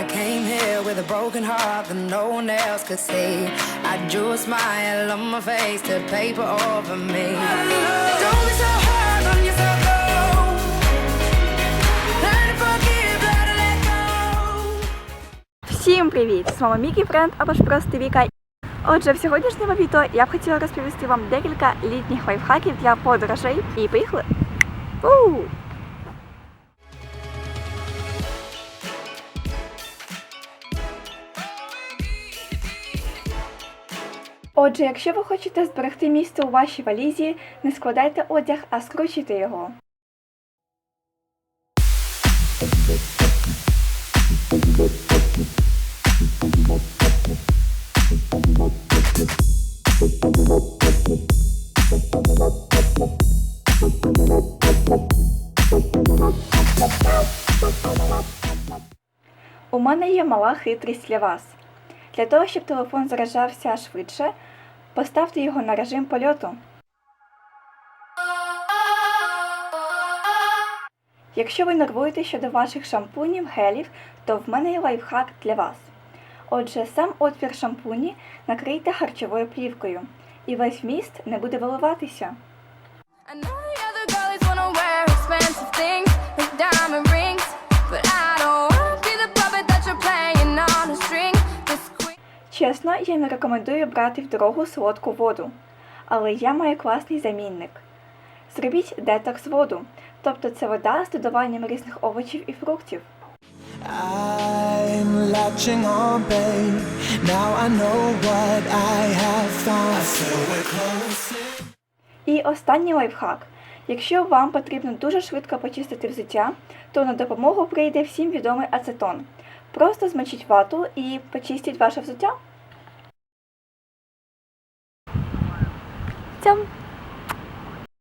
I came here with a broken heart that no one else could see. I drew a smile on my face to paper over me. Don't be so hard on yourself. Всім привіт! З вами Мікі Френд або ж просто Віка. Отже, в сьогоднішньому відео я б хотіла розповісти вам декілька літніх лайфхаків для подорожей. І поїхали! У! Отже, якщо ви хочете зберегти місце у вашій валізі, не складайте одяг, а скручуйте його. У мене є мала хитрість для вас. Для того, щоб телефон заряджався швидше, поставте його на режим польоту. Якщо ви нервуєте щодо ваших шампунів, гелів, то в мене є лайфхак для вас. Отже, сам отвір шампуні накрийте харчовою плівкою, і весь вміст не буде виливатися. Чесно, я не рекомендую брати в дорогу солодку воду, але я маю класний замінник. Зробіть детокс воду, тобто це вода з додаванням різних овочів і фруктів. I'm latching on, babe. Now I know what I have found. I feel we're close. І останній лайфхак. Якщо вам потрібно дуже швидко почистити взуття, то на допомогу прийде всім відомий ацетон. Просто змочіть вату і почистіть ваше взуття. chấm.